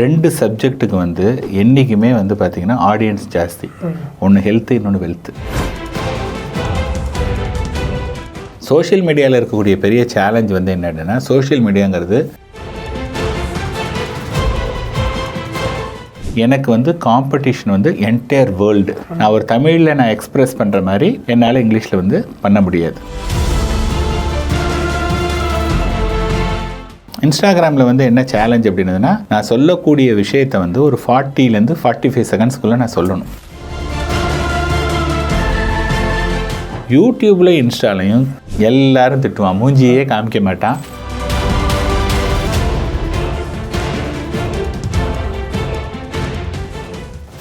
ரெண்டு சப்ஜெக்ட்டுக்கு வந்து என்றைக்குமே வந்து பார்த்திங்கன்னா ஆடியன்ஸ் ஜாஸ்தி. ஒன்று ஹெல்த்து இன்னொன்று வெல்த்து சோஷியல் மீடியாவில் இருக்கக்கூடிய பெரிய சேலஞ்ச் வந்து என்னென்னா சோஷியல் மீடியாங்கிறது எனக்கு வந்து காம்படிஷன் வந்து என்டையர் வேர்ல்டு நான் ஒரு தமிழில் நான் எக்ஸ்ப்ரெஸ் பண்ணுற மாதிரி என்னால் இங்கிலீஷில் வந்து பண்ண முடியாது. இன்ஸ்டாகிராமில் வந்து என்ன சேலஞ்ச் அப்படின்னதுன்னா நான் சொல்லக்கூடிய விஷயத்தை வந்து ஒரு ஃபார்ட்டிலேருந்து ஃபார்ட்டி ஃபைவ் செகண்ட்ஸ்க்குள்ளே நான் சொல்லணும். யூடியூப்பில் இன்ஸ்டாலையும் எல்லாரும் திட்டுவான். மூஞ்சியே காமிக்க மாட்டான்.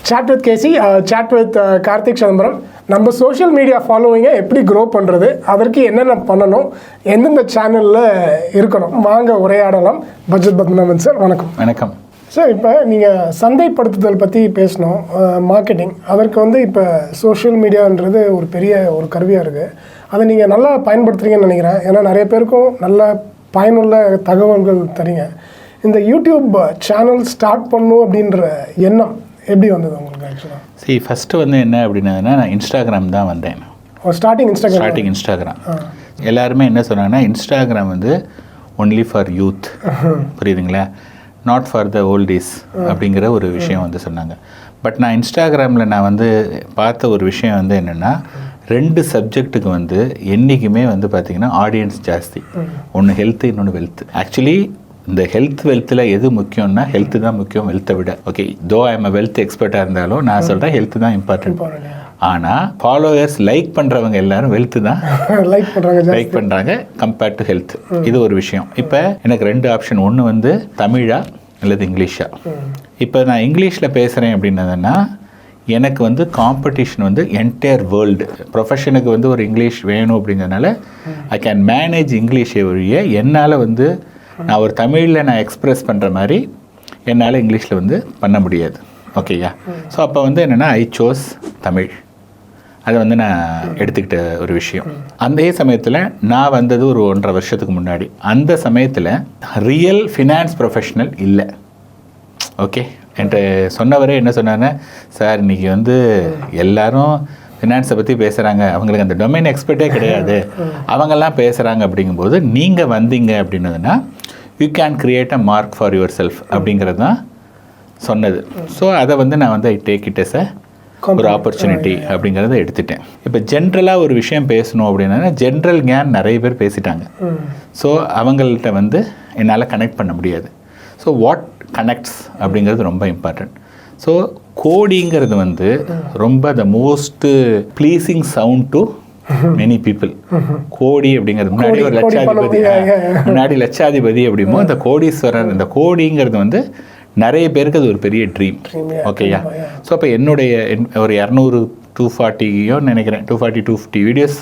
Chat with KC chat with Karthik Chidambaram நம்ம சோஷியல் மீடியா ஃபாலோவிங்கை எப்படி க்ரோ பண்ணுறது அதற்கு என்னென்ன பண்ணணும்? எந்தெந்த சேனலில் இருக்கணும்? வாங்க உரையாடலாம். பட்ஜெட் பத்மநாபன் சார் வணக்கம். வணக்கம். சார் இப்போ நீங்கள் சந்தைப்படுத்துதல் பற்றி பேசணும். மார்க்கெட்டிங் அதற்கு வந்து இப்போ சோஷியல் மீடியான்றது ஒரு பெரிய ஒரு கருவியாக இருக்குது அதை நீங்கள் நல்லா பயன்படுத்துறீங்கன்னு நினைக்கிறேன். ஏன்னா நிறைய பேருக்கும் நல்ல பயனுள்ள தகவல்கள் தரீங்க. இந்த யூடியூப் சேனல் ஸ்டார்ட் பண்ணும் அப்படின்ற எண்ணம் எப்படி வந்தது உங்களுக்கு ஆக்சுவலாக சரி ஃபஸ்ட்டு வந்து என்ன அப்படின்னதுன்னா நான் இன்ஸ்டாகிராம் தான் வந்தேன். ஸ்டார்டிங் இன்ஸ்டாகிராம் ஸ்டார்டிங் இன்ஸ்டாகிராம் எல்லாருமே என்ன சொன்னாங்கன்னா இன்ஸ்டாகிராம் வந்து ஒன்லி ஃபார் யூத் புரியுதுங்களா? நாட் ஃபார் த ஓல்டேஸ் அப்படிங்கிற ஒரு விஷயம் வந்து சொன்னாங்க. பட் நான் இன்ஸ்டாகிராமில் நான் வந்து பார்த்த ஒரு விஷயம் வந்து என்னென்னா ரெண்டு சப்ஜெக்ட்டுக்கு வந்து என்றைக்குமே வந்து பார்த்திங்கன்னா ஆடியன்ஸ் ஜாஸ்தி. ஒன்று ஹெல்த்து இன்னொன்று வெல்த் ஆக்சுவலி இந்த ஹெல்த் வெல்த்தில் எது முக்கியம்னா ஹெல்த்து தான் முக்கியம் வெல்த்தை விட. ஓகே தோ ஐம் அ வெல்த் எக்ஸ்பர்ட்டாக இருந்தாலும் நான் சொல்கிறேன் ஹெல்த்து தான் இம்பார்ட்டன்ட் ஆனால் ஃபாலோவர்ஸ் லைக் பண்ணுறவங்க எல்லாரும் வெல்த்து தான் லைக் பண்ணுறாங்க லைக் பண்ணுறாங்க கம்பேர்ட் டு ஹெல்த் இது ஒரு விஷயம். இப்போ எனக்கு ரெண்டு ஆப்ஷன் ஒன்று வந்து தமிழா அல்லது இங்கிலீஷா? இப்போ நான் இங்கிலீஷில் பேசுகிறேன் அப்படின்னதுன்னா எனக்கு வந்து காம்படிஷன் வந்து என்டையர் வேர்ல்டு ப்ரொஃபஷனுக்கு வந்து ஒரு இங்கிலீஷ் வேணும் அப்படிங்கிறதுனால ஐ கேன் மேனேஜ் இங்கிலீஷை ஒழிய என்னால் வந்து நான் ஒரு தமிழில் நான் எக்ஸ்ப்ரெஸ் பண்ணுற மாதிரி என்னால் இங்கிலீஷில் வந்து பண்ண முடியாது. ஓகேயா ஸோ அப்போ வந்து என்னென்னா ஐ சோஸ் தமிழ். அதை வந்து நான் எடுத்துக்கிட்ட ஒரு விஷயம். அதே சமயத்தில் நான் வந்தது ஒரு ஒன்றரை வருஷத்துக்கு முன்னாடி. அந்த சமயத்தில் ரியல் ஃபினான்ஸ் ப்ரொஃபஷனல் இல்லை. ஓகே என்கிட்ட சொன்னவரே என்ன சொன்னார்னா சார் இன்றைக்கி வந்து எல்லோரும் ஃபினான்ஸை பற்றி பேசுகிறாங்க அவங்களுக்கு அந்த டொமைன் எக்ஸ்பர்ட்டே கிடையாது. அவங்கெல்லாம் பேசுகிறாங்க அப்படிங்கும்போது நீங்கள் வந்தீங்க அப்படின்னதுன்னா you can create a mark for yourself அப்படிங்கிறது தான் சொன்னது. ஸோ அதை வந்து நான் வந்து I take it as a ஒரு ஆப்பர்ச்சுனிட்டி அப்படிங்கிறத எடுத்துட்டேன். இப்போ ஜென்ரலாக ஒரு விஷயம் பேசணும் அப்படின்னா ஜென்ரல் கேன் நிறைய பேர் பேசிட்டாங்க. ஸோ அவங்கள்ட்ட வந்து என்னால் கனெக்ட் பண்ண முடியாது. ஸோ வாட் கனெக்ட்ஸ் அப்படிங்கிறது ரொம்ப இம்பார்ட்டண்ட் ஸோ கோடிங்கிறது வந்து ரொம்ப the most pleasing sound to many people கோடி அப்படிங்கிறது முன்னாடி ஒரு லட்சாதிபதி. முன்னாடி லட்சாதிபதி அப்படிமோ இந்த கோடீஸ்வரர் இந்த கோடிங்கிறது வந்து நிறைய பேருக்கு அது ஒரு பெரிய ட்ரீம். ஓகேயா ஸோ அப்போ என்னுடைய என்- ஒரு இரநூறு டூ ஃபார்ட்டியோ நினைக்கிறேன். Two forty two fifty videos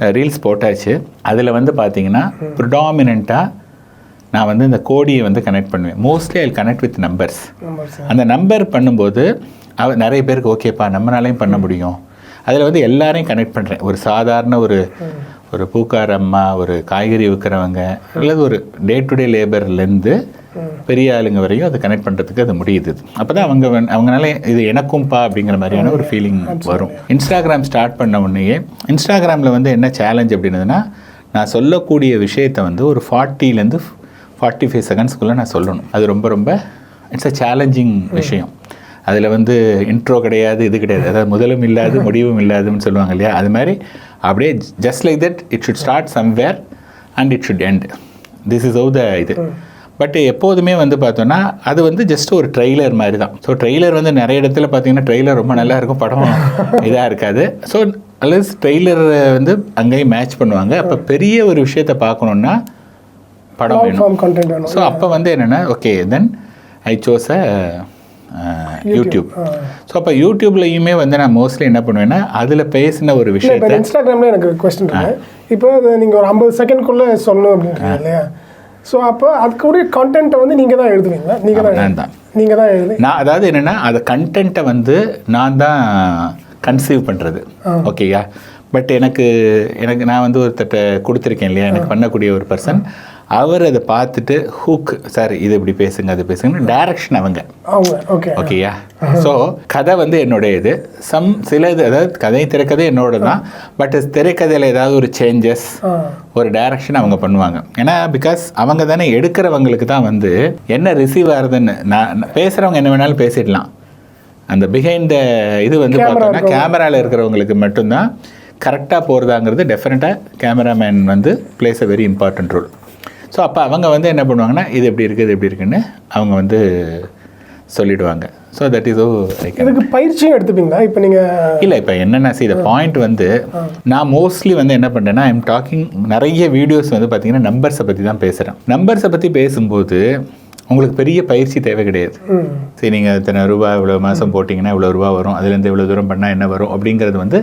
reels போட்டாச்சு. அதில் வந்து பார்த்தீங்கன்னா ப்ரிடாமினண்ட்டாக நான் வந்து இந்த கோடியை வந்து கனெக்ட் பண்ணுவேன். Mostly I connect with numbers அந்த நம்பர் பண்ணும்போது அவ நிறைய பேருக்கு ஓகேப்பா நம்மளாலையும் பண்ண முடியும். அதில் வந்து எல்லாரையும் கனெக்ட் பண்ணுறேன் ஒரு சாதாரண ஒரு ஒரு பூக்கார அம்மா ஒரு காய்கறி விற்கிறவங்க அல்லது ஒரு டே டு டே லேபர்லேருந்து பெரிய ஆளுங்க வரையும் அதை கனெக்ட் பண்ணுறதுக்கு அது முடியுது. அப்போ தான் அவங்க அவங்கனால இது எனக்கும்பா அப்படிங்கிற மாதிரியான ஒரு ஃபீலிங் வரும். இன்ஸ்டாகிராம் ஸ்டார்ட் பண்ண உடனேயே இன்ஸ்டாகிராமில் வந்து என்ன சேலஞ்ச் அப்படின்னதுன்னா நான் சொல்லக்கூடிய விஷயத்தை வந்து ஒரு ஃபார்ட்டிலேருந்து ஃபார்ட்டி ஃபைவ் செகண்ட்ஸ்க்குள்ளே நான் சொல்லணும். அது ரொம்ப ரொம்ப இட்ஸ் அ சேலஞ்சிங் விஷயம். அதில் வந்து இன்ட்ரோ கிடையாது இது கிடையாது. அதாவது முதலும் இல்லாது முடிவும் இல்லாதுன்னு சொல்லுவாங்க இல்லையா? அது மாதிரி அப்படியே just like that it should start somewhere and it should end this is uh the இது. பட் எப்போதுமே வந்து பார்த்தோன்னா அது வந்து ஜஸ்ட் ஒரு ட்ரெய்லர் மாதிரி தான். ஸோ ட்ரெய்லர் வந்து நிறைய இடத்துல பார்த்தீங்கன்னா ட்ரெய்லர் ரொம்ப நல்லா இருக்கும் படம் இதாக இருக்காது. ஸோ அல்லது ட்ரெய்லர் வந்து அங்கேயும் மேட்ச் பண்ணுவாங்க. அப்போ பெரிய ஒரு விஷயத்தை பார்க்கணுன்னா படம் வேணும். ஃபார்ம் கண்டென்ட் வேணும். ஸோ அப்போ வந்து என்னென்னா okay then I chose a YouTube so அப்போ யூடியூப்லையுமே வந்து நான் மோஸ்ட்லி என்ன பண்ணுவேன்னா அதில் பேசின ஒரு இல்லை இப்போ இன்ஸ்டாகிராமில் எனக்கு கொஸ்டின் இப்போ அது நீங்கள் ஒரு ஐம்பது செகண்ட்குள்ளே சொல்லணும் அப்படின்றீங்க இல்லையா? ஸோ அப்போ அதுக்குரிய கான்டென்ட்டை வந்து நீங்கள் தான் எழுதுவீங்களா? நீங்கள் தான் நான் தான் நீங்கள் தான் எழுதி நான் அதாவது என்னென்னா அந்த கண்டென்ட்டை வந்து நான் தான் கன்சீவ் பண்ணுறது ஓகேயா பட் எனக்கு எனக்கு நான் வந்து ஒருத்தட்ட கொடுத்துருக்கேன் இல்லையா? எனக்கு பண்ணக்கூடிய ஒரு பர்சன் அவர் அதை பார்த்துட்டு ஹூக் சார் இது இப்படி பேசுங்க அது பேசுங்க டைரக்ஷன் அவங்க. அவங்க ஓகே ஓகேயா ஸோ கதை வந்து என்னுடைய இது. சம் சில இது அதாவது கதை திரைக்கதை என்னோட தான். பட் திரைக்கதையில் ஏதாவது ஒரு சேஞ்சஸ் ஆ ஒரு டைரக்ஷன் அவங்க பண்ணுவாங்க. ஏன்னா பிகாஸ் அவங்க தானே எடுக்கிறவங்களுக்கு தான் வந்து என்ன ரிசீவ் ஆகுதுன்னு நான் பேசுகிறவங்க என்ன வேணாலும் பேசிடலாம். அந்த பிஹைண்ட் இது வந்து பார்த்தோம்னா. கேமராவில் இருக்கிறவங்களுக்கு மட்டும்தான் கரெக்டாக போகிறதாங்கிறது டெஃபினட்டாக கேமராமேன் வந்து plays a very important role so அப்போ அவங்க வந்து என்ன பண்ணுவாங்கன்னா இது எப்படி இருக்குது இது எப்படி இருக்குன்னு அவங்க வந்து சொல்லிடுவாங்க. ஸோ தட் இஸ் ஓ இதுக்கு பயிற்சியும் எடுத்துப்பீங்களா? இப்போ நீங்கள் இல்லை இப்போ என்னென்ன the பாயிண்ட் வந்து நான் மோஸ்ட்லி வந்து என்ன பண்ணுறேன்னா ஐம் டாக்கிங் நிறைய வீடியோஸ் வந்து பார்த்தீங்கன்னா நம்பர்ஸை பற்றி தான் பேசுகிறேன் நம்பர்ஸை பற்றி பேசும்போது உங்களுக்கு பெரிய பயிற்சி தேவை கிடையாது. சரி நீங்கள் இத்தனை ரூபா இவ்வளோ மாதம் போட்டிங்கன்னா இவ்வளோ ரூபா வரும். அதுலேருந்து இவ்வளோ தூரம் பண்ணால் என்ன வரும்? அப்படிங்கிறது வந்து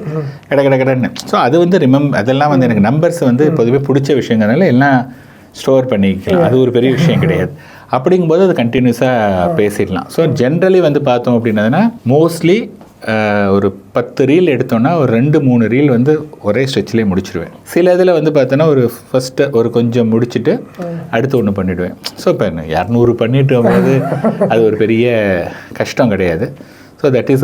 கட கட கடன்னு. ஸோ அது வந்து ரிமம் அதெல்லாம் வந்து எனக்கு நம்பர்ஸ் வந்து பொதுவே பிடிச்ச விஷயங்கிறனால எல்லாம் ஸ்டோர் பண்ணிக்கலாம். அது ஒரு பெரிய விஷயம் கிடையாது. அப்படிங்கும்போது அது கண்டினியூஸாக பேசிடலாம். ஸோ ஜென்ரலி வந்து பார்த்தோம் அப்படின்னதுன்னா மோஸ்ட்லி ஒரு பத்து ரீல் எடுத்தோன்னா ஒரு ரெண்டு மூணு ரீல் வந்து ஒரே ஸ்ட்ரெச்சிலே முடிச்சிடுவேன் சில இதில் வந்து பார்த்தோன்னா ஒரு ஃபஸ்ட்டு ஒரு கொஞ்சம் முடிச்சுட்டு அடுத்து ஒன்று பண்ணிவிடுவேன் ஸோ இப்போ இரநூறு பண்ணிட்டு போது அது ஒரு பெரிய கஷ்டம் கிடையாது. So that is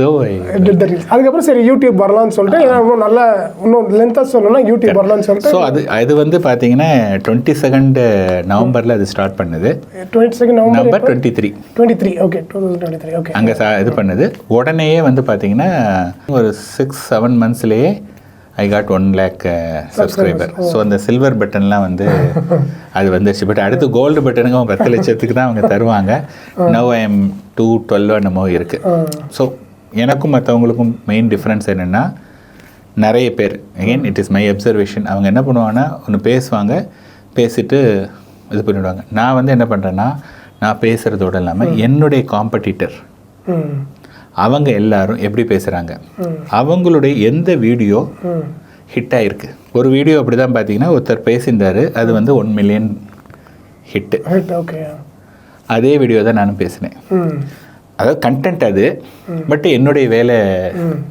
the reels. அதுக்கப்புறம் சரி யூடியூப் வரலாம்னு சொல்லிட்டு ஏன்னா இன்னும் நல்லா இன்னும் லென்த்தாக சொல்லணும்னா யூடியூப் வரலாம்னு சொல்லிட்டு ஸோ அது அது வந்து பார்த்தீங்கன்னா டுவெண்ட்டி செகண்ட் நவம்பரில் அது ஸ்டார்ட் பண்ணுது. Twenty second November November twenty three twenty three okay two thousand twenty three okay அங்கே இது பண்ணுது. உடனேயே வந்து பார்த்தீங்கன்னா ஒரு six seven மந்த்ஸ்லேயே I got one lakh subscriber so அந்த சில்வர் பட்டன்லாம் வந்து அது வந்துருச்சு. பட் அடுத்து கோல்டு பட்டனுக்கு அவங்க பத்து லட்சத்துக்கு தான் அவங்க தருவாங்க. Now I am two twelve என்னமோ இருக்குது ஸோ எனக்கும் மற்றவங்களுக்கும் மெயின் டிஃப்ரென்ஸ் என்னென்னா நிறைய பேர். Again it is my observation அவங்க என்ன பண்ணுவாங்கன்னா ஒன்று பேசுவாங்க பேசிட்டு இது பண்ணிவிடுவாங்க நான் வந்து என்ன பண்ணுறேன்னா நான் பேசுகிறதோட இல்லாமல் என்னுடைய காம்படிட்டர் அவங்க எல்லாரும் எப்படி பேசுகிறாங்க அவங்களுடைய எந்த வீடியோ ஹிட் ஆயிருக்கு ஒரு வீடியோ அப்படி தான் பார்த்தீங்கன்னா ஒருத்தர் பேசியிருந்தாரு அது வந்து ஒன் மில்லியன் ஹிட்டு அதே வீடியோ தான் நானும் பேசினேன். அதாவது கண்டென்ட் அது பட் என்னுடைய வேலை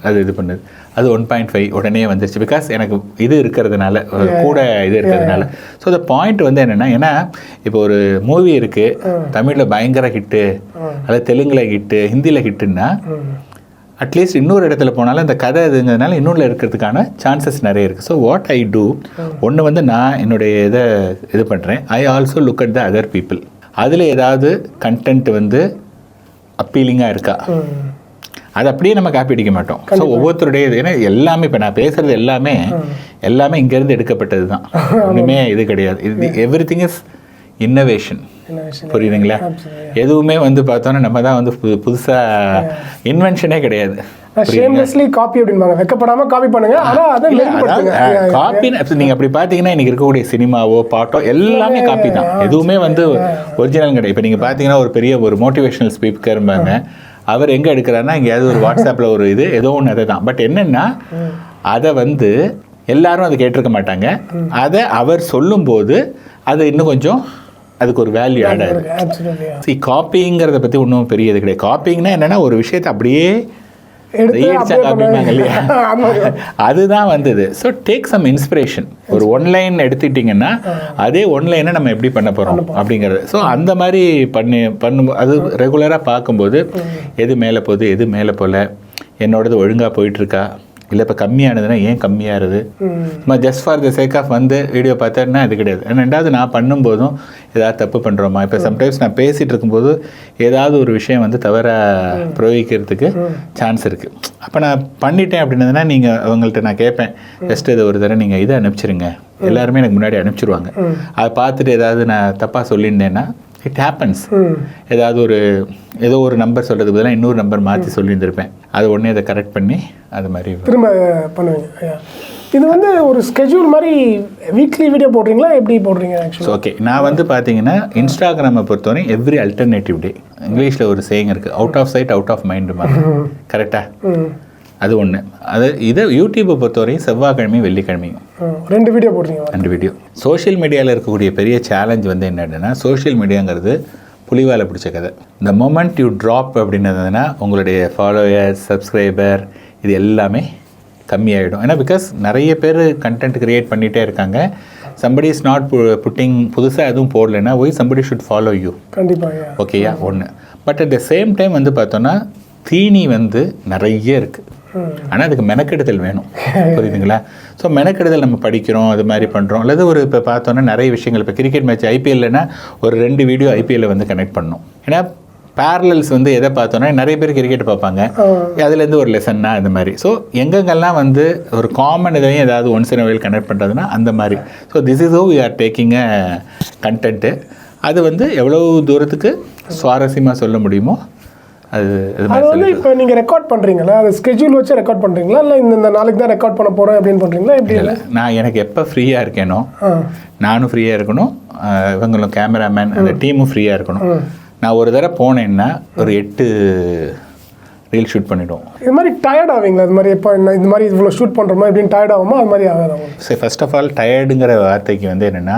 அது இது பண்ணுது. அது ஒன் பாயிண்ட் ஃபைவ் உடனே வந்துருச்சு. பிகாஸ் எனக்கு இது இருக்கிறதுனால கூட இது இருக்கிறதுனால. ஸோ the பாயிண்ட் வந்து என்னென்னா ஏன்னா இப்போ ஒரு மூவி இருக்குது தமிழில் பயங்கர ஹிட்டு அல்லது தெலுங்கில் ஹிட்டு ஹிந்தியில் ஹிட்டுன்னா அட்லீஸ்ட் இன்னொரு இடத்துல போனாலும் இந்த கதை இதுங்கிறதுனால இன்னொன்று இருக்கிறதுக்கான சான்சஸ் நிறைய இருக்குது ஸோ வாட் ஐ டூ ஒன்று வந்து நான் என்னுடைய இதை இது பண்ணுறேன் I also look at the other people அதில் ஏதாவது கண்டென்ட் வந்து அப்பீலிங்காக இருக்கா? அது அப்படியே நம்ம காப்பி அடிக்க மாட்டோம். ஸோ ஒவ்வொருத்தருடைய இது ஏன்னா எல்லாமே இப்போ நான் பேசுகிறது எல்லாமே எல்லாமே இங்கேருந்து எடுக்கப்பட்டது தான் ஒன்றுமே இது கிடையாது. இது எவ்ரி திங் இஸ் இன்னோவேஷன் புரியுதுங்களா. எதுவுமே வந்து பார்த்தோன்னா நம்ம தான் வந்து புது புதுசாக இன்வென்ஷனே கிடையாது. ஷேம்லெஸ்லி காப்பி அப்படிம்பாங்க வெக்கப்படாம காப்பி பண்ணுங்க. ஆனா அதை மெருகுபடுத்துங்க காப்பி நீங்க அப்படி பாத்தீங்கன்னா இன்னைக்கு இருக்கக்கூடிய சினிமாவோ பாட்டோ எல்லாமே காப்பி தான். எதுவுமே வந்து ஒரிஜினல் கிடையாது. இப்போ நீங்க பாத்தீங்கன்னா ஒரு பெரிய ஒரு மோட்டிவேஷனல் ஸ்பீக்கர்பாங்க அவர் எங்க எடுக்கிறாருன்னா எங்கேயாவது ஒரு வாட்ஸ்அப்ல ஒரு இது ஏதோ ஒன்று அதை தான் பட் என்னன்னா அதை வந்து எல்லாரும் அதை கேட்டிருக்க மாட்டாங்க. அதை அவர் சொல்லும்போது அது இன்னும் கொஞ்சம் அதுக்கு ஒரு வேல்யூ ஆட் ஆகுது காப்பிங்கிறத பற்றி ஒன்றும் பெரிய இது கிடையாது. காப்பிங்னா என்னன்னா ஒரு விஷயத்தை அப்படியே அதுதான் வந்தது. ஸோ டேக் சம் இன்ஸ்பிரேஷன் ஒரு ஒன்லைன் எடுத்துக்கிட்டிங்கன்னா அதே ஒன்லைனை நம்ம எப்படி பண்ண போகிறோம் அப்படிங்கிறது. ஸோ அந்த மாதிரி பண்ணி பண்ணும் அது ரெகுலராக பார்க்கும்போது எது மேலே போகுது எது மேலே போகல என்னோடது ஒழுங்காக போயிட்டுருக்கா? இல்லை இப்போ கம்மியானதுன்னா ஏன் கம்மியாகுது ம். சும்மா just for the sake of வந்து வீடியோ பார்த்தேன்னா இது கிடையாது. ரெண்டாவது நான் பண்ணும்போதும் ஏதாவது தப்பு பண்ணுறோமா இப்போ சம்டைம்ஸ் நான் பேசிகிட்டு இருக்கும்போது ஏதாவது ஒரு விஷயம் வந்து தவற பிரயோகிக்கிறதுக்கு சான்ஸ் இருக்குது அப்போ நான் பண்ணிட்டேன் அப்படின்னதுன்னா நீங்கள் அவங்கள்ட்ட நான் கேட்பேன். ஜஸ்ட் இதை ஒரு தடவை நீங்கள் இதை அனுப்பிச்சிருங்க. எல்லாருமே எனக்கு முன்னாடி அனுப்பிச்சிருவாங்க. அதை பார்த்துட்டு ஏதாவது நான் தப்பாக சொல்லியிருந்தேன்னா இட் ஹேப்பன்ஸ் ம் ஏதாவது ஒரு ஏதோ ஒரு நம்பர் சொல்கிறதுக்கு பதிலாக இன்னொரு நம்பர் மாற்றி சொல்லியிருந்திருப்பேன். அது உடனே அதை கரெக்ட் பண்ணி அது மாதிரி திரும்ப பண்ணுவீங்க. இது வந்து ஒரு ஸ்கெட்யூல் மாதிரி வீக்லி வீடியோ போடுறீங்களா? எப்படி போடுறீங்க ஓகே நான் வந்து பார்த்தீங்கன்னா இன்ஸ்டாகிராமை பொறுத்தவரை எவ்ரி அல்டர்னேட்டிவ் டே இங்கிலீஷில் ஒரு சேயிங் இருக்குது out of sight out of mind மாதிரி. கரெக்டாக அது ஒன்று அது இதை யூடியூப்பை பொறுத்தவரையும் செவ்வாய்க்கிழமையும் வெள்ளிக்கிழமையும். ரெண்டு வீடியோ போடுறீங்க ரெண்டு வீடியோ சோஷியல் மீடியாவில் இருக்கக்கூடிய பெரிய சேலஞ்ச் வந்து என்னன்னா சோஷியல் மீடியாங்கிறது புலிவாலை பிடிச்ச கதை. இந்த மொமெண்ட் யூ ட்ராப் அப்படின்னதுன்னா உங்களுடைய ஃபாலோயர் சப்ஸ்கிரைபர் இது எல்லாமே கம்மியாயிடும். ஏன்னா பிகாஸ் நிறைய பேர் கண்டென்ட் கிரியேட் பண்ணிகிட்டே இருக்காங்க. சம்படி இஸ் நாட் புட்டிங் புதுசாக எதுவும் போடலைன்னா why somebody should follow you கண்டிப்பாக ஓகேயா ஒன்று but at the same time வந்து பார்த்தோன்னா தீனி வந்து நிறைய இருக்குது ஆனால் அதுக்கு மெனக்கெடுதல் வேணும். புரியுதுங்களா? ஸோ மெனக்கெடுதல் நம்ம படிக்கிறோம் அது மாதிரி பண்ணுறோம் அல்லது ஒரு இப்போ பார்த்தோன்னா நிறைய விஷயங்கள். இப்போ கிரிக்கெட் மேட்ச் ஐபிஎல்னா ஒரு ரெண்டு வீடியோ ஐபிஎல்ல வந்து கனெக்ட் பண்ணணும் ஏன்னா பேரலல்ஸ் வந்து எதை பார்த்தோன்னா நிறைய பேர் கிரிக்கெட் பார்ப்பாங்க. அதுலேருந்து ஒரு லெசன்னா இந்த மாதிரி. ஸோ எங்கெங்கெல்லாம் வந்து ஒரு காமன் இதையும் ஏதாவது ஒன்ஸ் இன் வயல் கனெக்ட் பண்ணுறதுனா அந்த மாதிரி. So this is uh we are taking a content அது வந்து எவ்வளோ தூரத்துக்கு சுவாரஸ்யமாக சொல்ல முடியுமோ அது அது வந்து இப்போ நீங்கள் ரெக்கார்ட் பண்ணுறீங்களா அது ஸ்கெட்யூல் வச்சு ரெக்கார்ட் பண்ணுறீங்களா இல்லை இந்த இந்த நாளைக்கு தான் ரெக்கார்ட் பண்ண போகிறேன் அப்படின்னு பண்ணுறீங்களா எப்படி இல்லை நான் எனக்கு எப்போ ஃப்ரீயாக இருக்கேனோ நானும் ஃப்ரீயாக இருக்கணும். இவங்களும் கேமராமேன் அந்த டீமும் ஃப்ரீயாக இருக்கணும். நான் ஒரு தடவை போனேன்னா ஒரு எட்டு ரீல் ஷூட் பண்ணிவிடுவோம் இது மாதிரி டயர்ட் ஆவீங்களா? இது மாதிரி இப்போ இது மாதிரி இவ்வளோ ஷூட் பண்ணுற மாதிரி இப்படின்னு டயர்ட் ஆகுமா? அது மாதிரி ஆகாது? உங்களுக்கு சரி ஃபர்ஸ்ட் ஆஃப் ஆல் டயர்டுங்கிற வார்த்தைக்கு வந்து என்னென்னா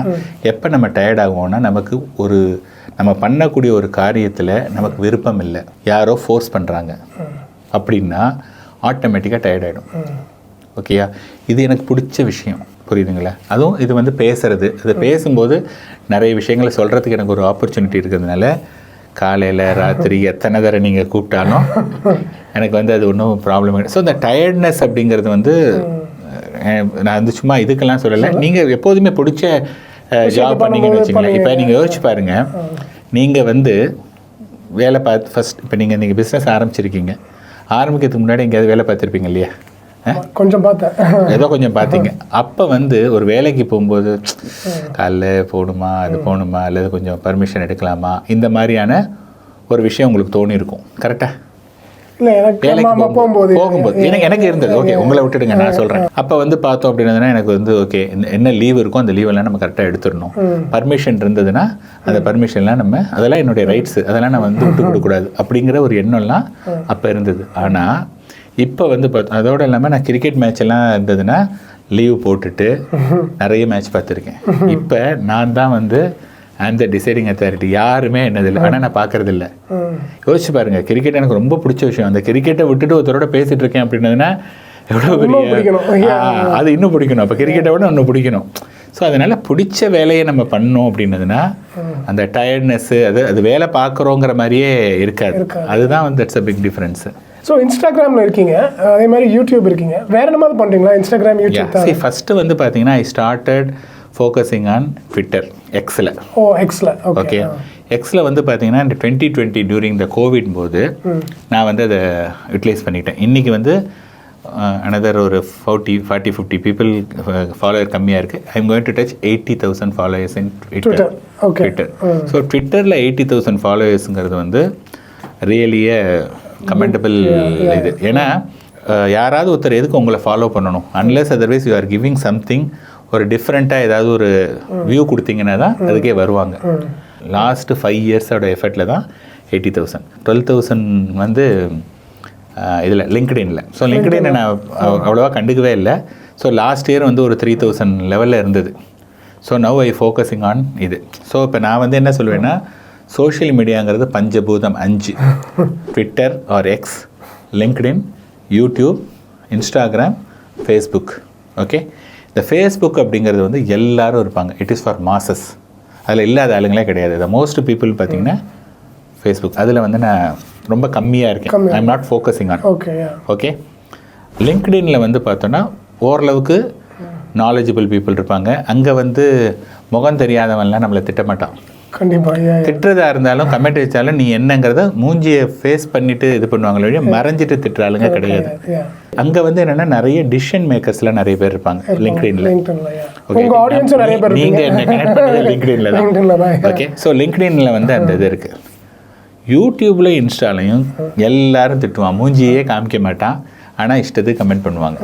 எப்போ நம்ம டயர்ட் ஆகுவோம்னா நமக்கு ஒரு நம்ம பண்ணக்கூடிய ஒரு காரியத்தில் நமக்கு விருப்பம் இல்லை. யாரோ ஃபோர்ஸ் பண்ணுறாங்க அப்படின்னா ஆட்டோமேட்டிக்காக டயர்ட் ஆகிடும் ஓகேயா இது எனக்கு பிடிச்ச விஷயம். புரியுதுங்களா? அதுவும் இது வந்து பேசுறது. இது பேசும்போது நிறைய விஷயங்களை சொல்கிறதுக்கு எனக்கு ஒரு ஆப்பர்ச்சுனிட்டி இருக்கிறதுனால காலையில் ராத்திரி எத்தனை தடவை நீங்கள் கூப்பிட்டாலும் எனக்கு வந்து அது ஒன்றும் ப்ராப்ளம் இல்லை. ஸோ இந்த டயர்ட்னஸ் அப்படிங்கிறது வந்து நான் வந்து சும்மா இதுக்கெல்லாம் சொல்லலை. நீங்கள் எப்போதுமே பிடிச்ச ஜாப் பண்ணீங்கன்னு வச்சுங்களேன் இப்போ நீங்கள் யோசிச்சு பாருங்க. நீங்கள் வந்து வேலை பார்த்து ஃபஸ்ட் இப்போ நீங்கள் நீங்கள் பிஸ்னஸ் ஆரம்பிச்சிருக்கீங்க. ஆரம்பிக்கிறதுக்கு முன்னாடி எங்கேயாவது வேலை பார்த்துருப்பீங்க இல்லையா? கொஞ்சம் பார்த்தேன். ஏதோ கொஞ்சம் பார்த்தீங்க. அப்போ வந்து ஒரு வேலைக்கு போகும்போது காலைல போகணுமா அது போகணுமா அல்லது கொஞ்சம் பர்மிஷன் எடுக்கலாமா? இந்த மாதிரியான ஒரு விஷயம் உங்களுக்கு தோணி இருக்கும் கரெக்டாக இல்லை எனக்கு போகும்போது. போகும்போது. எனக்கு எனக்கு இருந்தது. ஓகே உங்களை விட்டுடுங்க நான் சொல்கிறேன் அப்போ வந்து பார்த்தோம் அப்படின்னதுன்னா எனக்கு வந்து ஓகே என்ன லீவ் இருக்கோ அந்த லீவெல்லாம் நம்ம கரெக்டாக எடுத்துடணும். பர்மிஷன் இருந்ததுன்னா அந்த பர்மிஷன்லாம் நம்ம அதெல்லாம் என்னுடைய ரைட்ஸ் அதெல்லாம் நான் வந்து விட்டு கொடுக்கக்கூடாது. அப்படிங்கிற ஒரு எண்ணம்லாம் அப்போ இருந்தது. ஆனால் இப்போ வந்து பார்த்து அதோடு இல்லாமல் நான் கிரிக்கெட் மேட்ச் எல்லாம் இருந்ததுன்னா லீவ் போட்டுட்டு நிறைய மேட்ச் பார்த்துருக்கேன். இப்போ நான் தான் வந்து அந்த டிசைடிங் அத்தாரிட்டி யாருமே என்னதில்லை ஆனால் நான் பார்க்கறது இல்ல. யோசிச்சு பாருங்க கிரிக்கெட் எனக்கு ரொம்ப பிடிச்ச விஷயம். அந்த கிரிக்கெட்டை விட்டுட்டு ஒருத்தரோட பேசிட்டு இருக்கேன் அப்படின்னதுன்னா எவ்வளோ பெரிய அது இன்னும் பிடிக்கணும். அப்போ கிரிக்கெட்டை விட இன்னும் பிடிக்கணும். ஸோ அதனால பிடிச்ச வேலையை நம்ம பண்ணோம் அப்படின்னதுன்னா அந்த டயர்ட்னஸ் அது அது வேலை பார்க்குறோங்கிற மாதிரியே இருக்காது. அதுதான் வந்து that's a big difference so இன்ஸ்டாகிராமில் இருக்கீங்க. அதே மாதிரி யூடியூப் இருக்கீங்க. வேற என்னமாவது பண்ணுறீங்களா இன்ஸ்டாகிராம் யூடியூப் சரி ஃபஸ்ட்டு வந்து பார்த்தீங்கன்னா I started focusing on Twitter எக்ஸில் ஓ எக்ஸில் ஓகே ஓகே எக்ஸில் வந்து பார்த்தீங்கன்னா இந்த twenty twenty during the COVID போது நான் வந்து அதை யூட்டிலைஸ் பண்ணிட்டேன். இன்றைக்கி வந்து அனதர் ஒரு forty forty fifty people follower கம்மியாக இருக்குது I am going to touch eighty thousand followers in Twitter okay. Twitter so ட்விட்டரில் எயிட்டி தௌசண்ட் ஃபாலோவர்ஸுங்கிறது வந்து ரியலியே கமெண்டபிள் இது. ஏன்னா யாராவது ஒருத்தர் எதுக்கு உங்களை ஃபாலோ பண்ணணும்? Unless otherwise you are giving something ஒரு டிஃப்ரெண்ட்டாக ஏதாவது ஒரு வியூ கொடுத்தீங்கன்னா தான் அதுக்கே வருவாங்க. லாஸ்ட்டு ஃபைவ் இயர்ஸோட எஃபர்ட்டில் தான் எயிட்டி தௌசண்ட் டுவெல் தௌசண்ட் வந்து இதில் லிங்க்டின்ல ஸோ லிங்க்டின் நான் அவ்- அவ்வளோவா கண்டுக்கவே இல்லை. ஸோ லாஸ்ட் இயர் வந்து ஒரு த்ரீ தௌசண்ட் லெவலில் இருந்தது. So now I focusing on இது. ஸோ இப்போ நான் வந்து என்ன சொல்லுவேன்னா சோஷியல் மீடியாங்கிறது பஞ்சபூதம் அஞ்சு. Twitter or X LinkedIn YouTube Instagram Facebook okay இந்த ஃபேஸ்புக் அப்படிங்கிறது வந்து எல்லாரும் இருப்பாங்க. இட் இஸ் ஃபார் மாசஸ் அதில் இல்லாத ஆளுங்களே கிடையாது. த மோஸ்ட் பீப்புள் பார்த்தீங்கன்னா ஃபேஸ்புக் அதில் வந்து நான் ரொம்ப கம்மியாக இருக்கேன். I am not focusing on okay okay லிங்க்டின்ல வந்து பார்த்தோன்னா ஓரளவுக்கு நாலேஜபிள் பீப்புள் இருப்பாங்க. அங்கே வந்து முகம் தெரியாதவன்லாம் நம்மளை திட்டமாட்டான். கண்டிப்பாக திட்டுறதா இருந்தாலும் கமெண்ட் வச்சாலும் நீ என்னங்கிறத மூஞ்சியை ஃபேஸ் பண்ணிட்டு இது பண்ணுவாங்களே ஒழிய மறைஞ்சிட்டு திட்டுற ஆளுங்க கிடையாது. அங்கே வந்து என்னென்னா நிறைய டிசிஷன் மேக்கர்ஸ்லாம் நிறைய பேர் இருப்பாங்க லிங்க்டின்ல ஆடியன்ஸும் நிறைய பேர் நீங்க என்ன கனெக்ட் பண்ணது லிங்க்டின்ல தான். ஓகே ஸோ லிங்க்டின்ல வந்து அந்த இது இருக்கு. யூடியூப்ல இன்ஸ்டாலையும் எல்லாரும் திட்டுவான் மூஞ்சியே காமிக்க மாட்டான் ஆனால் இஷ்டத்துக்கு கமெண்ட் பண்ணுவாங்க.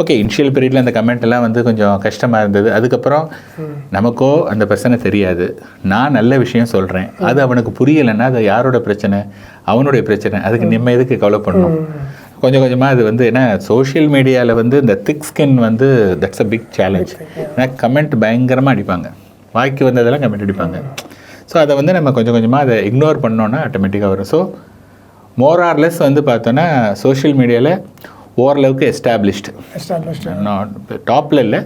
ஓகே இனிஷியல் பீரியடில் அந்த கமெண்ட் எல்லாம் வந்து கொஞ்சம் கஷ்டமாக இருந்தது. அதுக்கப்புறம் நமக்கோ அந்த பிரச்சனை தெரியாது. நான் நல்ல விஷயம் சொல்கிறேன் அது அவனுக்கு புரியலைன்னா அது யாரோட பிரச்சனை? அவனுடைய பிரச்சனை. அதுக்கு நம்ம எதுக்கு கவலை பண்ணணும்? கொஞ்சம் கொஞ்சமாக அது வந்து ஏன்னா சோஷியல் மீடியாவில் வந்து இந்த திக் ஸ்கின் வந்து தட்ஸ் அ பிக் சேலஞ்ச் ஏன்னா கமெண்ட் பயங்கரமாக அடிப்பாங்க. வாய்க்கு வந்ததெல்லாம் கமெண்ட் அடிப்பாங்க. ஸோ அதை வந்து நம்ம கொஞ்சம் கொஞ்சமாக அதை இக்னோர் பண்ணோன்னா ஆட்டோமேட்டிக்காக வரும். ஸோ மோரார்லெஸ் வந்து பார்த்தோன்னா சோஷியல் மீடியாவில் ஓரளவுக்கு எஸ்டாப்ளிஷ்டு எஸ்டாப்ளிஷ்டு நாட் டாப்பில் இல்லை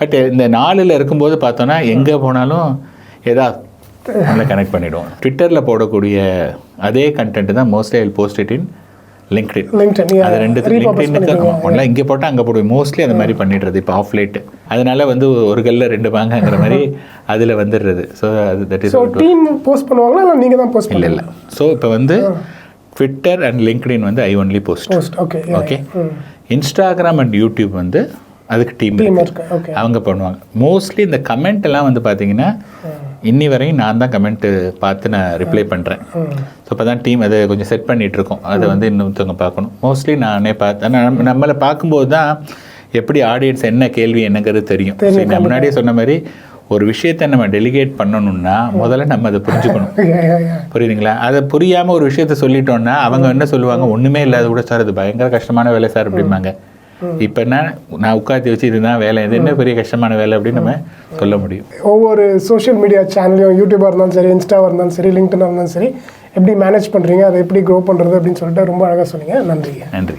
பட் இந்த நாலில் இருக்கும்போது பார்த்தோன்னா எங்கே போனாலும் ஏதாவது நல்லா கனெக்ட் பண்ணிவிடுவோம் ட்விட்டரில் போடக்கூடிய அதே கண்டென்ட் தான் mostly I post it in LinkedIn LinkedIn அது ரெண்டு லிங்க்டின்னுக்கு ஒன்றா இங்கே போட்டால் அங்கே போடுவோம். மோஸ்ட்லி அந்த மாதிரி பண்ணிடுறது இப்போ ஆஃப் லைட் அதனால வந்து ஒரு கல்ல ரெண்டு பாங்கங்கிற மாதிரி அதில் வந்துடுறது. ஸோ அது தட் இஸ் டீம் போஸ்ட் பண்ணுவாங்களா? இல்லை நீங்கள் தான் போஸ்ட் இல்லை. இல்லை ஸோ இப்போ வந்து ட்விட்டர் அண்ட் லிங்க்டின் வந்து I only post okay okay Instagram and YouTube வந்து அதுக்கு டீம் அவங்க பண்ணுவாங்க. மோஸ்ட்லி இந்த கமெண்ட் எல்லாம் வந்து பார்த்தீங்கன்னா இன்னி வரையும் நான் தான் கமெண்ட் பார்த்து நான் ரிப்ளை பண்ணுறேன் ஸோ இப்போ தான் டீம் அதை கொஞ்சம் செட் பண்ணிட்டு இருக்கோம். அதை வந்து இன்னொருத்தவங்க பார்க்கணும். மோஸ்ட்லி நானே பார்த்தேன் நம்ம நம்மளை பார்க்கும்போது தான் எப்படி ஆடியன்ஸ் என்ன கேள்வி என்னங்கிறது தெரியும். நான் முன்னாடியே சொன்ன மாதிரி ஒரு விஷயத்தை நம்ம டெலிகேட் பண்ணணும்னா முதல்ல நம்ம அதை புரிஞ்சுக்கணும். புரியுதுங்களா? அதை புரியாமல் ஒரு விஷயத்த சொல்லிட்டோம்னா அவங்க என்ன சொல்லுவாங்க? ஒன்றுமே இல்லாத கூட சார் இது பயங்கர கஷ்டமான வேலை சார் அப்படிம்பாங்க. இப்போ என்ன? நான் உட்காந்து வச்சு இதுதான் வேலை இது என்ன பெரிய கஷ்டமான வேலை அப்படின்னு நம்ம சொல்ல முடியும். ஒவ்வொரு சோஷியல் மீடியா சேனலையும் யூடியூபாக இருந்தாலும் சரி இன்ஸ்டாவாக இருந்தாலும் சரி லிங்க்டனாக இருந்தாலும் சரி எப்படி மேனேஜ் பண்ணுறீங்க அதை எப்படி க்ரோ பண்ணுறது அப்படின்னு சொல்லிட்டு ரொம்ப அழகாக சொன்னீங்க. நன்றி நன்றி.